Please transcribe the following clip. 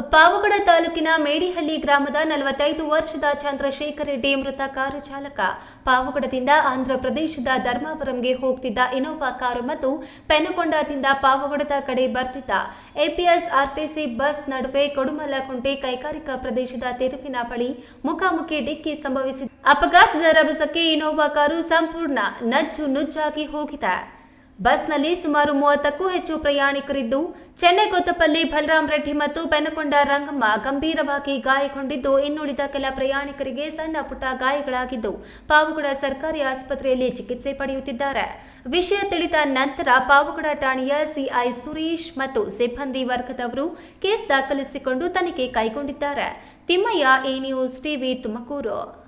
ಪಾವಗಡ ತಾಲೂಕಿನ ಮೇಡಿಹಳ್ಳಿ ಗ್ರಾಮದ ನಲವತ್ತೈದು ವರ್ಷದ ಚಂದ್ರಶೇಖರ್ ರೆಡ್ಡಿ ಮೃತ ಕಾರು ಚಾಲಕ. ಪಾವಗಡದಿಂದ ಆಂಧ್ರ ಪ್ರದೇಶದ ಧರ್ಮಾವರಂಗೆ ಹೋಗ್ತಿದ್ದ ಇನೋವಾ ಕಾರು ಮತ್ತು ಪೆನುಕೊಂಡದಿಂದ ಪಾವಗಡದ ಕಡೆ ಬರ್ತಿದ್ದ. ಎಪಿಎಸ್, ಆರ್ಟಿಸಿ ಬಸ್ ನಡುವೆ ಕೊಡುಮಲ್ಲಕುಂಟೆ ಕೈಗಾರಿಕಾ ಪ್ರದೇಶದ ತಿರುವಿನ ಬಳಿ ಮುಖಾಮುಖಿ ಡಿಕ್ಕಿ ಸಂಭವಿಸಿದೆ ಅಪಘಾತದ ರಭಸಕ್ಕೆ ಇನೋವಾ ಕಾರು ಸಂಪೂರ್ಣ ನಜ್ಜು ನುಜ್ಜಾಗಿ ಹೋಗಿದೆ. ಬಸ್ನಲ್ಲಿ ಸುಮಾರು ಮೂವತ್ತಕ್ಕೂ ಹೆಚ್ಚು ಪ್ರಯಾಣಿಕರಿದ್ದು, ಚೆನ್ನೈ ಕೊತ್ತಪಲ್ಲಿ, ಬಲರಾಮ್ ರೆಡ್ಡಿ ಮತ್ತು ಬೆನಕೊಂಡ ರಂಗಮ್ಮ ಗಂಭೀರವಾಗಿ ಗಾಯಗೊಂಡಿದ್ದು, ಇನ್ನುಳಿದ ಕೆಲ ಪ್ರಯಾಣಿಕರಿಗೆ ಸಣ್ಣ ಪುಟ್ಟ ಗಾಯಗಳಾಗಿದ್ದು, ಪಾವಗಡ ಸರ್ಕಾರಿ ಆಸ್ಪತ್ರೆಯಲ್ಲಿ ಚಿಕಿತ್ಸೆ ಪಡೆಯುತ್ತಿದ್ದಾರೆ. ವಿಷಯ ತಿಳಿದ ನಂತರ ಪಾವಗಡ ಠಾಣೆಯ ಸಿಐ ಸುರೇಶ್ ಮತ್ತು ಸಿಬ್ಬಂದಿ ವರ್ಗದವರು ಕೇಸ್ ದಾಖಲಿಸಿಕೊಂಡು ತನಿಖೆ ಕೈಗೊಂಡಿದ್ದಾರೆ. Thimmaiah A news TV Tumakuru.